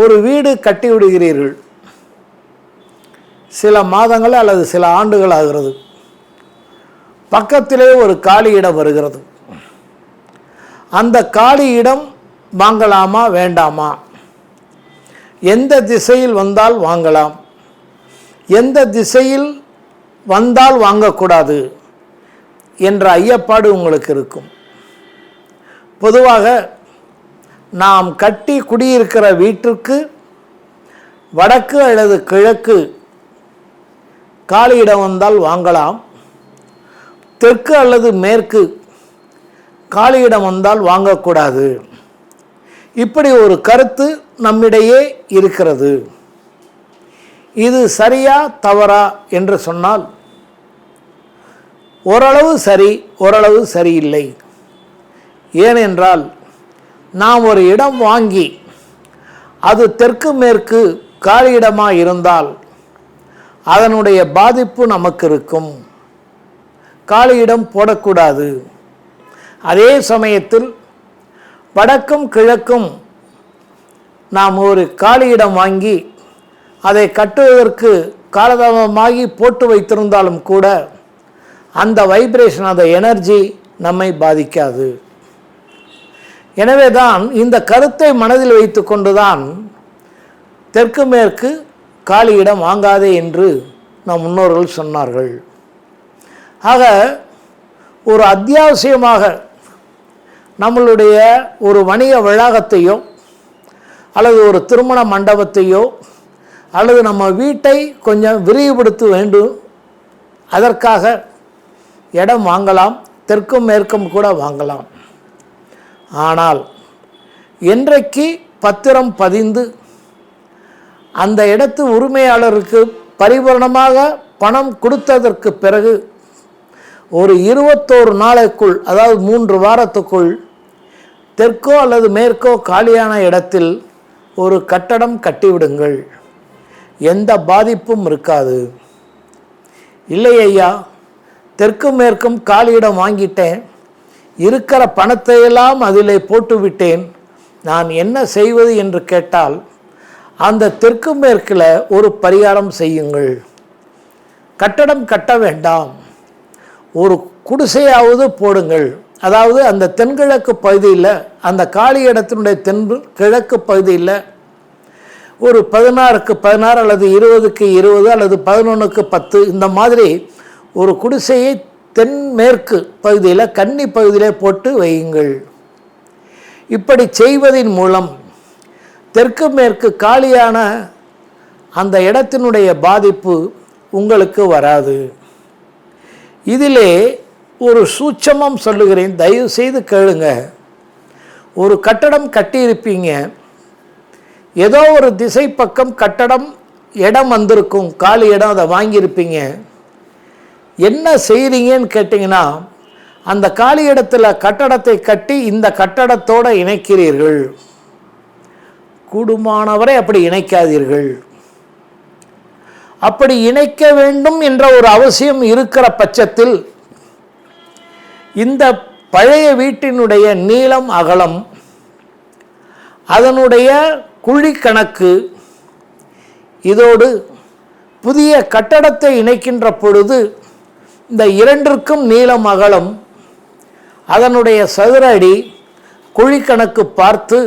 ஒரு வீடு கட்டி விடுகிறீர்கள். சில மாதங்கள் அல்லது சில ஆண்டுகள் ஆகிறது. பக்கத்திலே ஒரு காலி இடம் வருகிறது. அந்த காலி இடம் வாங்கலாமா வேண்டாமா? எந்த திசையில் வந்தால் வாங்கலாம்? எந்த திசையில் வந்தால் வாங்கக்கூடாது? என்ற ஐயப்பாடு உங்களுக்கு இருக்கும். பொதுவாக நாம் கட்டி குடியிருக்கிற வீட்டிற்கு வடக்கு அல்லது கிழக்கு காலியிடம் வந்தால் வாங்கலாம். தெற்கு அல்லது மேற்கு காலியிடம் வந்தால் வாங்கக்கூடாது. இப்படி ஒரு கருத்து நம்மிடையே இருக்கிறது. இது சரியா தவறா என்று சொன்னால் ஓரளவு சரி ஓரளவு சரியில்லை. ஏனென்றால் நாம் ஒரு இடம் வாங்கி அது தெற்கு மேற்கு காலியிடமாக இருந்தால் அதனுடைய பாதிப்பு நமக்கு இருக்கும். காலியிடம் போடக்கூடாது. அதே சமயத்தில் வடக்கும் கிழக்கும் நாம் ஒரு காலியிடம் வாங்கி அதை கட்டுவதற்கு காலதாமதமாகி போட்டு வைத்திருந்தாலும் கூட அந்த வைப்ரேஷன் அந்த எனர்ஜி நம்மை பாதிக்காது. எனவே தான் இந்த கருத்தை மனதில் வைத்து கொண்டுதான் தெற்கு மேற்கு காலி இடம் வாங்காதே என்று நம் முன்னோர்கள் சொன்னார்கள். ஆக ஒரு அத்தியாவசியமாக நம்மளுடைய ஒரு வணிக வளாகத்தையோ அல்லது ஒரு திருமண மண்டபத்தையோ அல்லது நம்ம வீட்டை கொஞ்சம் விரிவுபடுத்த வேண்டும். அதற்காக இடம் வாங்கலாம் தெற்கும் மேற்கும் கூட வாங்கலாம். ஆனால் என்றைக்கு பத்திரம் பதிந்து அந்த இடத்து உரிமையாளருக்கு பரிபூரணமாக பணம் கொடுத்ததற்கு பிறகு ஒரு இருபத்தோரு நாளைக்குள் அதாவது மூன்று வாரத்துக்குள் தெற்கோ அல்லது மேற்கோ காலியான இடத்தில் ஒரு கட்டடம் கட்டிவிடுங்கள். எந்த பாதிப்பும் இருக்காது. இல்லை ஐயா தெற்கும் மேற்கும் காலியிடம் வாங்கிட்டேன். இருக்கிற பணத்தையெல்லாம் அதிலே போட்டுவிட்டேன். நான் என்ன செய்வது என்று கேட்டால் அந்த தெற்கு மேற்கில் ஒரு பரிகாரம் செய்யுங்கள். கட்டடம் கட்ட வேண்டாம். ஒரு குடிசையாவது போடுங்கள். அதாவது அந்த தென்கிழக்கு பகுதியில் அந்த காலி இடத்தினுடைய தென் கிழக்கு பகுதியில் ஒரு பதினாறுக்கு பதினாறு அல்லது இருபதுக்கு இருபது அல்லது பதினொன்றுக்கு பத்து இந்த மாதிரி ஒரு குடிசையை தென்மேற்கு பகுதியில் கன்னி பகுதியிலே போட்டு வையுங்கள். இப்படி செய்வதின் மூலம் தெற்கு மேற்கு காலியான அந்த இடத்தினுடைய பாதிப்பு உங்களுக்கு வராது. இதிலே ஒரு சூட்சமம் சொல்லுகிறேன் தயவு செய்து கேளுங்க. ஒரு கட்டடம் கட்டியிருப்பீங்க. ஏதோ ஒரு திசை பக்கம் கட்டடம் இடம் வந்திருக்கும் காலி இடம் அதை வாங்கியிருப்பீங்க. என்ன செய்கிறீங்கன்னு கேட்டிங்கன்னா அந்த காலி இடத்துல கட்டடத்தை கட்டி இந்த கட்டடத்தோடு இணைக்கிறீர்கள். கூடுமானவரை அப்படி இணைக்காதீர்கள். அப்படி இணைக்க வேண்டும் என்ற ஒரு அவசியம் இருக்கிற பட்சத்தில் இந்த பழைய வீட்டினுடைய நீளம் அகலம் அதனுடைய குழி கணக்கு இதோடு புதிய கட்டடத்தை இணைக்கின்ற பொழுது இந்த இரண்டிற்கும் நீளம் அகலம். அதனுடைய சதுர அடி குழிக்கணக்கு பார்த்து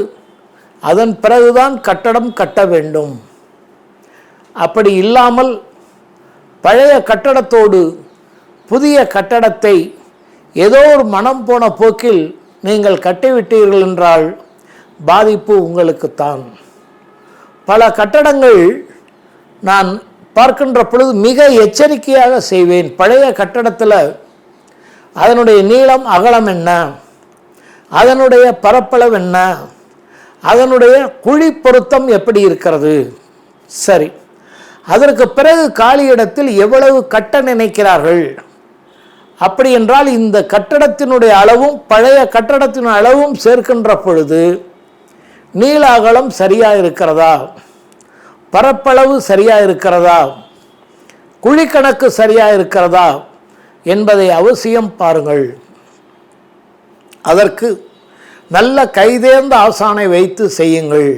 அதன் பிறகுதான் கட்டடம் கட்ட வேண்டும். அப்படி இல்லாமல் பழைய கட்டடத்தோடு புதிய கட்டடத்தை ஏதோ ஒரு மனம் போன போக்கில் நீங்கள் கட்டிவிட்டீர்கள் என்றால் பாதிப்பு உங்களுக்குத்தான். பல கட்டடங்கள் நான் பார்க்கின்ற பொழுது மிக எச்சரிக்கையாக செய்வேன். பழைய கட்டடத்தில் அதனுடைய நீளம் அகலம் என்ன? அதனுடைய பரப்பளவு என்ன? அதனுடைய குழி பொருத்தம் எப்படி இருக்கிறது? சரி. அதற்கு பிறகு காலி இடத்தில் எவ்வளவு கட்ட நினைக்கிறார்கள்? அப்படி என்றால் இந்த கட்டடத்தினுடைய அளவும் பழைய கட்டடத்தின் அளவும் சேர்க்கின்ற பொழுது நீள அகலம் சரியாக இருக்கிறதா? பரப்பளவு சரியாக இருக்கிறதா? குழிக்கணக்கு சரியாக இருக்கிறதா? என்பதை அவசியம் பாருங்கள். அதற்கு நல்ல கைதேர்ந்த ஆசானை வைத்து செய்யுங்கள்.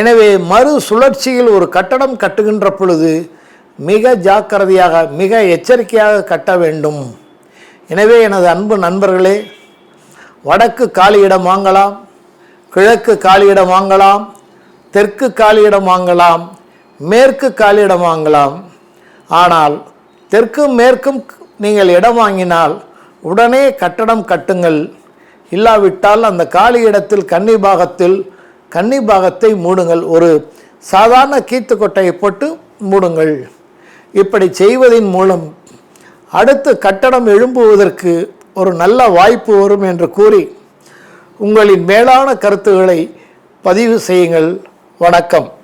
எனவே மறு சுழற்சியில் ஒரு கட்டடம் கட்டுகின்ற பொழுது மிக ஜாக்கிரதையாக மிக எச்சரிக்கையாக கட்ட வேண்டும். எனவே எனது அன்பு நண்பர்களே வடக்கு காலியிடம் வாங்கலாம் கிழக்கு காலியிடம் வாங்கலாம் தெற்கு காலியிடம் வாங்கலாம் மேற்கு காலியிடம் வாங்கலாம். ஆனால் தெற்கும் மேற்கும் நீங்கள் இடம் வாங்கினால் உடனே கட்டடம் கட்டுங்கள். இல்லாவிட்டால் அந்த காலி இடத்தில் கன்னி பாகத்தில் கன்னி பாகத்தை மூடுங்கள். ஒரு சாதாரண கீத்து கொட்டையை போட்டு மூடுங்கள். இப்படி செய்வதின் மூலம் அடுத்து கட்டடம் எழும்புவதற்கு ஒரு நல்ல வாய்ப்பு வரும் என்று கூறி உங்களின் மேலான கருத்துக்களை பதிவு செய்யுங்கள். வணக்கம்.